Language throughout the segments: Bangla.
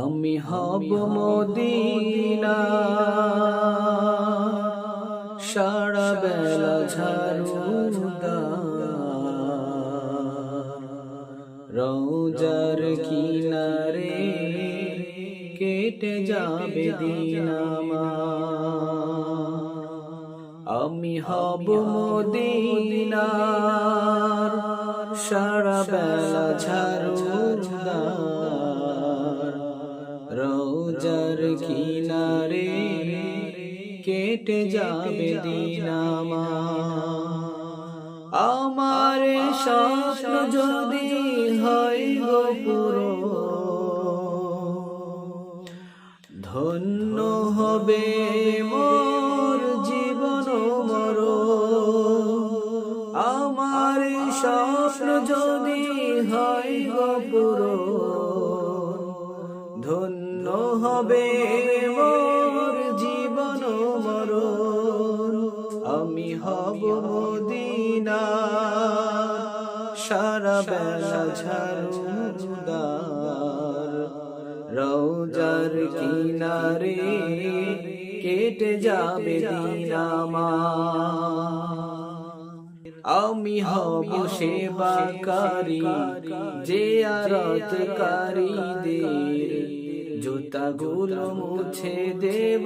আমি হব মদিনা। সারা বেলা রোজার কিনারে কেটে যাবে দিনামা আমি হব মদিনার। সারা বেলা ঝাড়ুদার কেটে যাবে দিনামা আমার। স্বপ্ন যদি হয় গোপুর ধন্য হবে মোর জীবন মর। আমার স্বপ্ন যদি হয় গোপুর ধন্য হবে আমি হব মদিনা। সারা বেলা ঝাড়ুদার রৌজার কিনারে কেটে যাবে দিনামা আমি হব সেবাকারী যে আরতকারীদের। জুতাগুলো মুছে দেব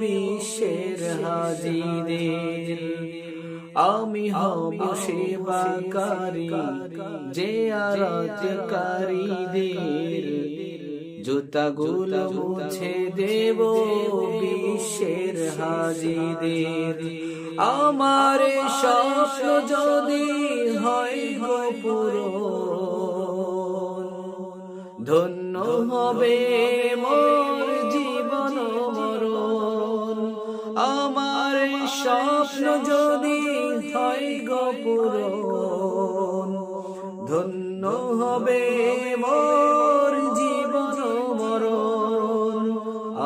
বিশ্বের হাজিদের আমি হব সেবাকারী, যে আরতকারীদের জুতাগুলো মুছে দেব বিশ্বের হাজিদের। আমার স্বপ্ন যদি হয় গোপুর ধন্য হবে মোর জীবন মরণ। আমার স্বপ্ন যদি হয় গোপুর ধন্য হবে মোর জীবন মরণ।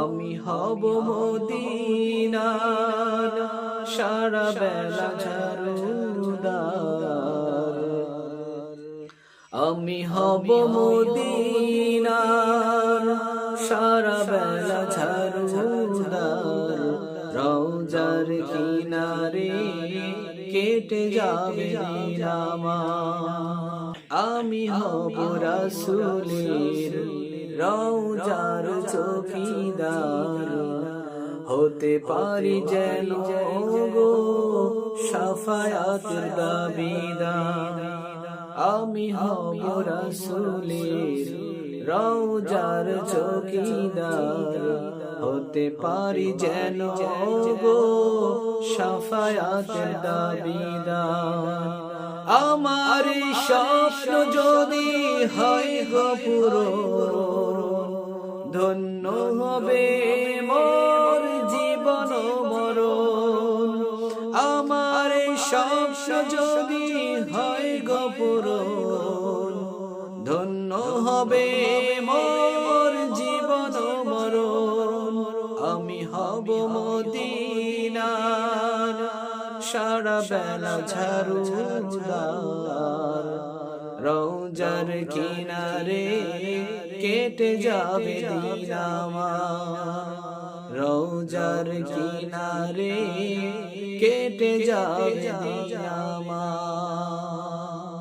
আমি হব মদিনার সারা বেলা আমি হব মদিনার সারা বেলা ঝাড়ুদার রৌজার কিনারে কেটে যাবে আমি হব রাসুলের রৌজার চৌকিদার। হতে পারি যেন গো সাফায়াতের দাবিদার। আমি হব রাসুলের রৌজার চৌকিদার। হতে পারি যেন গো সাফায়াতের দাবিদার। আমার স্বপ্ন যদি হয় গপুর ধন্য হবে মোর জীবন মরণ। আমার স্বপ্ন যদি হয় গপুর ধন্য হবে মোর জীবন মরণ। আমি হব মদিনার, সারা বেলা ঝাড়ুদার রৌজার কিনারে কেটে যাবে দিনামা রৌজার কিনারে কেটে যাবে দিনামা